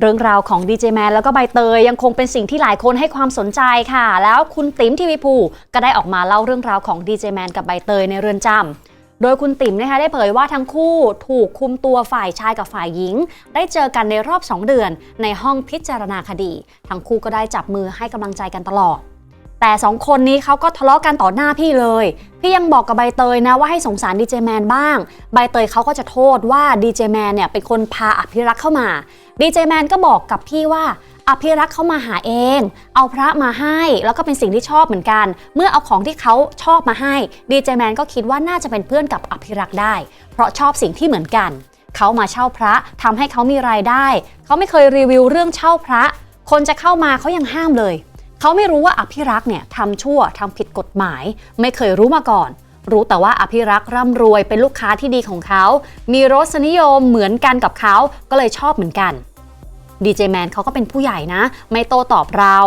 เรื่องราวของดีเจแมนแล้วก็ใบเตยยังคงเป็นสิ่งที่หลายคนให้ความสนใจค่ะ แล้วคุณติ๋มทีวีภูก็ได้ออกมาเล่าเรื่องราวของดีเจแมนกับใบเตยในเรือนจำโดยคุณติ๋มนะคะได้เผยว่าทั้งคู่ถูกคุมตัวฝ่ายชายกับฝ่ายหญิง ได้เจอกันในรอบ 2 เดือน ในห้องพิจารณาคดี ทั้งคู่ก็ได้จับมือให้กำลังใจกันตลอด แต่สองคนนี้เขาก็ทะเลาะกันต่อหน้าพี่เลย พี่ยังบอกกับใบเตยนะว่าให้สงสารดีเจแมนบ้าง ใบเตยเขาก็จะโทษว่าดีเจแมนเนี่ยเป็นคนพาอภิรักษ์เข้ามา ดีเจแมนก็บอกกับพี่ว่าอภิรักษ์เขามาหาเอง เอาพระมาให้ แล้วก็เป็นสิ่งที่ชอบเหมือนกัน เมื่อเอาของที่เขาชอบมาให้ดีเจแมนก็คิดว่าน่าจะเป็นเพื่อนกับอภิรักษ์ได้ เพราะชอบสิ่งที่เหมือนกัน เขามาเช่าพระทำให้เขามีรายได้ เขาไม่เคยรีวิวเรื่องเช่าพระ คนจะเข้ามาเขายังห้ามเลย เขาไม่รู้ว่าอภิรักษ์เนี่ยทำชั่วทำผิดกฎหมาย ไม่เคยรู้มาก่อน รู้แต่ว่าอภิรักษ์ร่ำรวยเป็นลูกค้าที่ดีของเขา มีรสนิยมเหมือนกันกับเขาก็เลยชอบเหมือนกันดีเจแมนเขาก็เป็นผู้ใหญ่นะ ไม่โตตอบเรา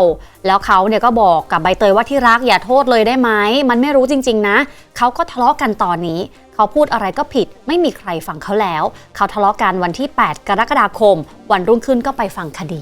แล้วเขาเนี่ยก็บอกกับใบเตยว่าที่รักอย่าโทษเลยได้ไหม มันไม่รู้จริง ๆ นะ เขาก็ทะเลาะกันตอนนี้ เขาพูดอะไรก็ผิด ไม่มีใครฟังเขาแล้ว เขาทะเลาะกันวันที่ 8 กรกฎาคม วันรุ่งขึ้นก็ไปฟังคดี